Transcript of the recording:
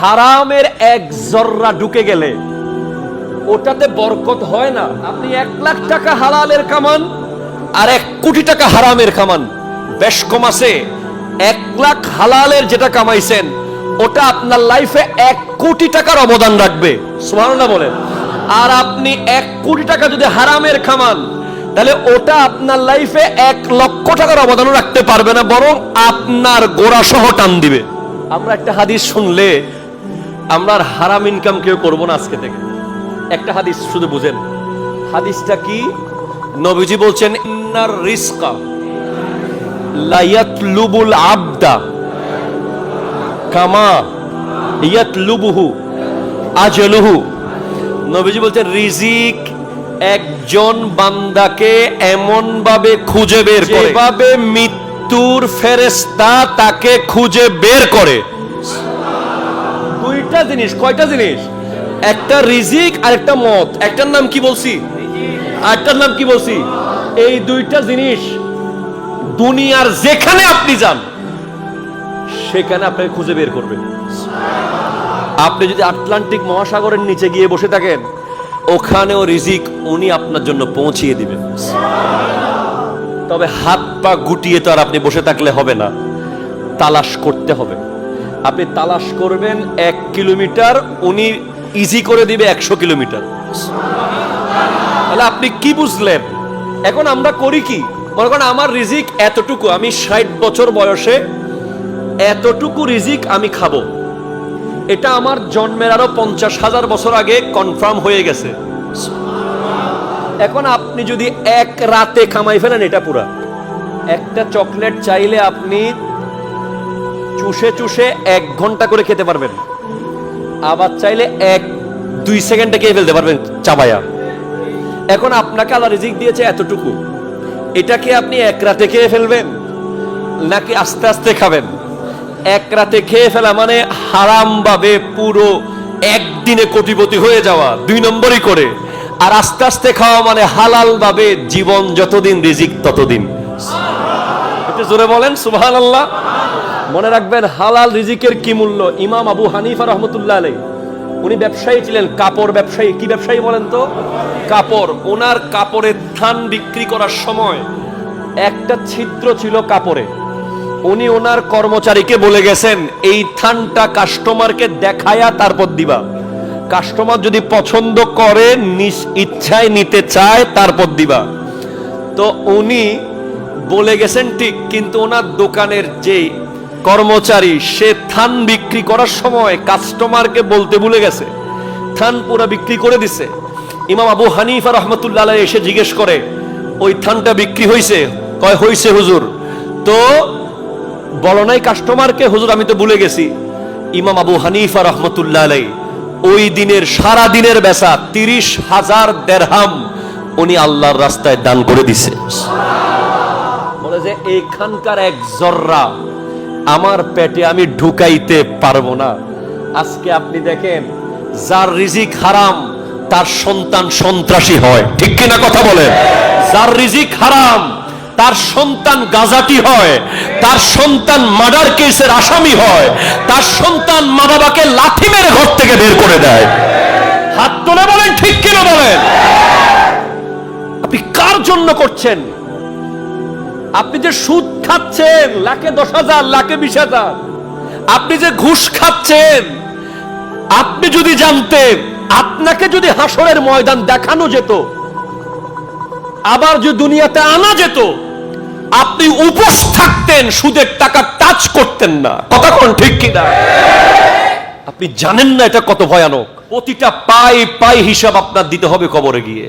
হারামের এক জর্রা ঢুকে গেলে, ওটাতে বরকত হয় না। আপনি এক লাখ টাকা হালালের কামান আর এক কোটি টাকা হারামের কামান। বেশ কম আছে। এক লাখ হালালের যেটা কামাইছেন, ওটা আপনার লাইফে এক কোটি টাকার অবদান রাখবে। সুবহানাল্লাহ বলেন। আর আপনি এক কোটি টাকা যদি হারামের খামান তাহলে ওটা আপনার লাইফে এক লক্ষ টাকার অবদানও রাখতে পারবে না, বরং আপনার গোড়া সহ টান দিবে। আমরা একটা হাদিস শুনলে আমরা আর হারাম ইনকাম কেউ করব না আজকে থেকে। একটা হাদিস শুধু বুঝেন। হাদিসটা কি? নবীজি বলছেন, ইন্নার রিস্কা লায়াতলুবুল আবদা কামা ইয়াতলুবুহু আজলুহু। নবীজি বলছেন, রিজিক একজন বান্দাকে এমন ভাবে খুঁজে বের করে। মৃত্যুর ফেরেশতা তাকে খুঁজে বের করে। দুইটা জিনিস, কয়টা জিনিস? একটা রিজিক আর একটা মত। একটার নাম কি বলছি? আরেকটার নাম কি বলছি? এই দুইটা জিনিস দুনিয়ার যেখানে আপনি যান, সেখানে আপনাকে খুঁজে বের করবেন। আপনি যদি আটলান্টিক মহাসাগরের নিচে গিয়ে বসে থাকেন, ওখানেও রিজিক উনি আপনার জন্য পৌঁছিয়ে দিবেন। তবে হাত পা গুটিয়ে তো আর আপনি বসে থাকলে হবে না, তালাশ করতে হবে। আপনি তালাশ করবেন এক কিলোমিটার, উনি ইজি করে দিবে একশো কিলোমিটার। তাহলে আপনি কি বুঝলেন? এখন আমরা করি কি? মনে করেন আমার রিজিক এতটুকু, আমি ষাট বছর বয়সে এতটুকু রিজিক আমি খাব। এটা আমার জন্মের আরও পঞ্চাশ হাজার বছর আগে কনফার্ম হয়ে গেছে। এখন আপনি যদি এক রাতে কামাই ফেলেন এটা পুরা। একটা চকলেট চাইলে আপনি চুষে চুষে এক ঘণ্টা করে খেতে পারবেন। আবার চাইলে এক দুই সেকেন্ডে খেয়ে ফেলতে পারবেন চাবায়া। এখন আপনাকে আল্লাহ রিজিক দিয়েছে এতটুকু। এটাকে আপনি এক রাতে খেয়ে ফেলবেন, নাকি আস্তে আস্তে খাবেন? এক রাতে খেয়ে ফেলা মানে হারাম ভাবে পুরো একদিনে কোটিপতি হয়ে যাওয়া, দুই নম্বরই করে। আর আস্তে আস্তে খাওয়া মানে হালাল ভাবে জীবন যতদিন রিজিক ততদিন। একটু জোরে বলেন সুবহান আল্লাহ মনে রাখবেন, হালাল রিজিকের কি মূল্য? ইমাম আবু হানিফা রহমতুল্লাহ আলাই উনি ব্যবসায়ী ছিলেন, কাপড় ব্যবসায়ী। কি ব্যবসায়ী বলেন তো? কাপড়। ওনার কাপড়ের থান বিক্রি করার সময় একটা ছিদ্র ছিল কাপড়ে। উনি ওনার কর্মচারীকে বলে গেছেন, এই থানটা কাস্টমারকে দেখায়া তারপর দিবা। কাস্টমার যদি পছন্দ করে, নিজ ইচ্ছায় নিতে চায়, তারপর দিবা। তো উনি বলে গেছেন, ঠিক, কিন্তু ওনার দোকানের যে কর্মচারী, সে থান বিক্রি করার সময় কাস্টমারকে বলতে ভুলে গেছে। থান পুরা বিক্রি করে দিছে। ইমাম আবু হানিফা রহমতুল্লাহ এসে জিজ্ঞেস করে, ওই থানটা বিক্রি হয়েছে কয়, হইছে হুজুর। তো বলো নাই কাস্টমারকে হুজুর, আমি তো ভুলে গেছি। ইমাম আবু হানিফা রহমতুল্লাহ আলাই ওই দিনের, সারা দিনের বেচা তিরিশ হাজার দেড়হাম উনি আল্লাহর রাস্তায় দান করে দিছে। যে এইখানকার এক জর্রা, আমার পেটে আমি ঢুকাইতে পারব না। আজকে আপনি দেখেন, যার রিজিক হারাম, তার সন্তান সন্ত্রাসী হয়। ঠিক কিনা কথা বলেন? যার রিজিক হারাম, তার সন্তান গাজাটি হয়, তার সন্তান মার্ডার কেসের আসামি হয়, তার সন্তান মা বাবাকে লাথি মেরে ঘর থেকে বের করে দেয়। হাত তুলে বলেন, ঠিক কিনা বলেন? আপনি কার জন্য করছেন? আপনি যে সুদ খাচ্ছেন, লাখে দশ হাজার, লাখে বিশ হাজার, আপনি যে ঘুষ খাচ্ছেন, আপনি যদি জানতেন, আপনাকে যদি হাসরের ময়দান দেখানো যেত, আবার যদি দুনিয়াতে আনা যেত, আপনি উপোস থাকতেন, সুদের টাকা টাচ করতেন না। কথা কোন ঠিক কিনা আপনি জানেন না এটা কত ভয়ানক। প্রতিটা পাই পাই হিসাব আপনার দিতে হবে কবরে গিয়ে।